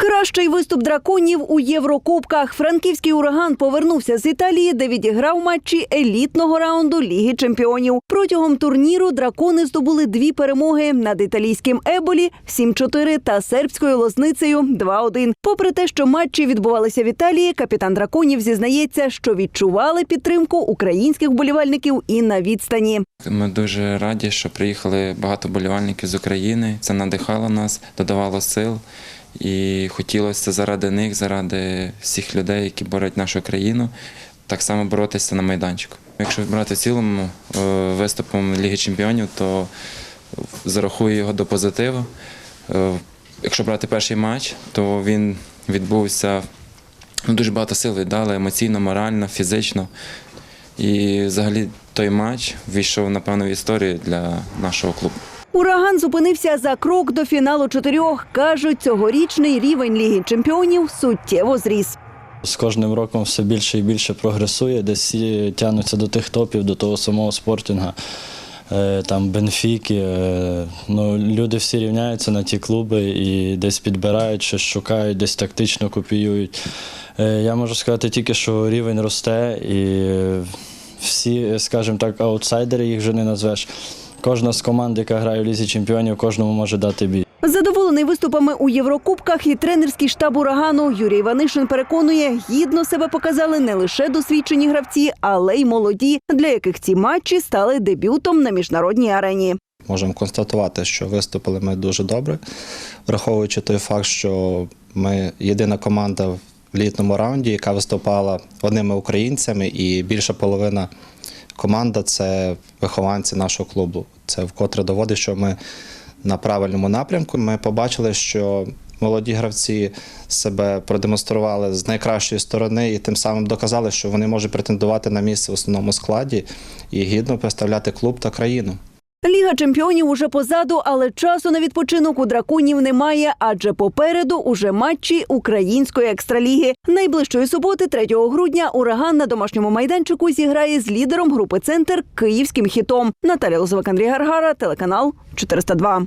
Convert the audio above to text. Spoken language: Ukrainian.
Кращий виступ драконів у Єврокубках. Франківський ураган повернувся з Італії, де відіграв матчі елітного раунду Ліги Чемпіонів. Протягом турніру дракони здобули дві перемоги над італійським Еболі 7-4 та сербською лозницею 2-1. Попри те, що матчі відбувалися в Італії, капітан драконів зізнається, що відчували підтримку українських вболівальників і на відстані. Ми дуже раді, що приїхали багато болівальників з України. Це надихало нас, додавало сил. І хотілося заради них, заради всіх людей, які борють нашу країну, так само боротися на майданчику. Якщо брати в цілому е, виступом Ліги Чемпіонів, то зарахую його до позитиву. Е, Якщо брати перший матч, то він відбувся ну, дуже багато сил віддали емоційно, морально, фізично. І взагалі той матч війшов, напевно, в історію для нашого клубу. Ураган зупинився за крок до фіналу чотирьох. кажуть, цьогорічний рівень Ліги Чемпіонів суттєво зріс. З кожним роком все більше і більше прогресує, десь всі тягнуться до тих топів, до того самого спортінга, е, там Бенфіки. е, Ну, люди всі рівняються на ті клуби і десь підбирають, щось шукають, десь тактично копіюють. Е, Я можу сказати тільки, що рівень росте, і всі, скажімо так, аутсайдери їх вже не назвеш. Кожна з команд, яка грає в лізі чемпіонів, кожному може дати бій. Задоволений виступами у Єврокубках і тренерський штаб урагану Юрій Іванишин переконує, гідно себе показали не лише досвідчені гравці, але й молоді, для яких ці матчі стали дебютом на міжнародній арені. Можемо констатувати, що виступили ми дуже добре, враховуючи той факт, що ми єдина команда в літному раунді, яка виступала одними українцями, і більша половина команда це вихованці нашого клубу. Це вкотре доводить, що ми на правильному напрямку. Ми побачили, що молоді гравці себе продемонстрували з найкращої сторони і тим самим доказали, що вони можуть претендувати на місце в основному складі і гідно представляти клуб та країну. Ліга чемпіонів уже позаду, але часу на відпочинок у драконів немає, адже попереду уже матчі української екстраліги. Найближчої суботи, 3 грудня, ураган на домашньому майданчику зіграє з лідером групи Центр київським хітом. Наталя Лозовик, Андрій Гаргара, телеканал 402.